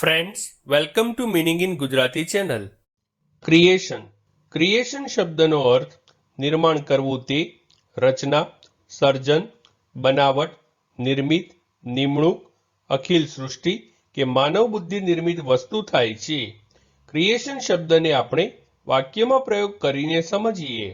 Friends welcome to meaning in Gujarati channel creation creation શબ્દનો અર્થ નિર્માણ કરવું તે રચના સર્જન બનાવટ નિર્મિત નિમણૂક અખિલ સૃષ્ટિ કે માનવ બુદ્ધિ નિર્મિત વસ્તુ થાય છે ક્રિએશન શબ્દને આપણે વાક્યમાં પ્રયોગ કરીને સમજીએ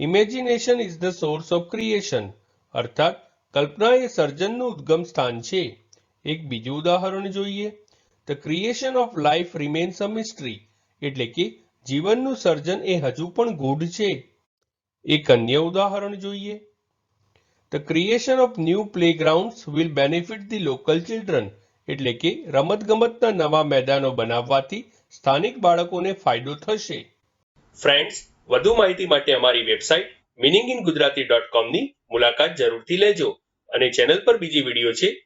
imagination is the source of creation અર્થાત કલ્પના એ સર્જનનું ઉદ્ગમ સ્થાન છે એક બીજું ઉદાહરણ જોઈએ the creation of life remains a mystery એટલે કે જીવનનું સર્જન એ હજુ પણ ગૂઢ છે. એક અન્ય ઉદાહરણ જોઈએ. The creation of new playgrounds will benefit the local children એટલે કે રમતગમતના નવા મેદાનો બનાવવાથી સ્થાનિક બાળકોને ફાયદો થશે. ફ્રેન્ડ્સ વધુ માહિતી માટે અમારી website meaning in Gujarati dot કોમની મુલાકાત જરૂરથી લેજો અને ચેનલ પર બીજી વીડિયો છે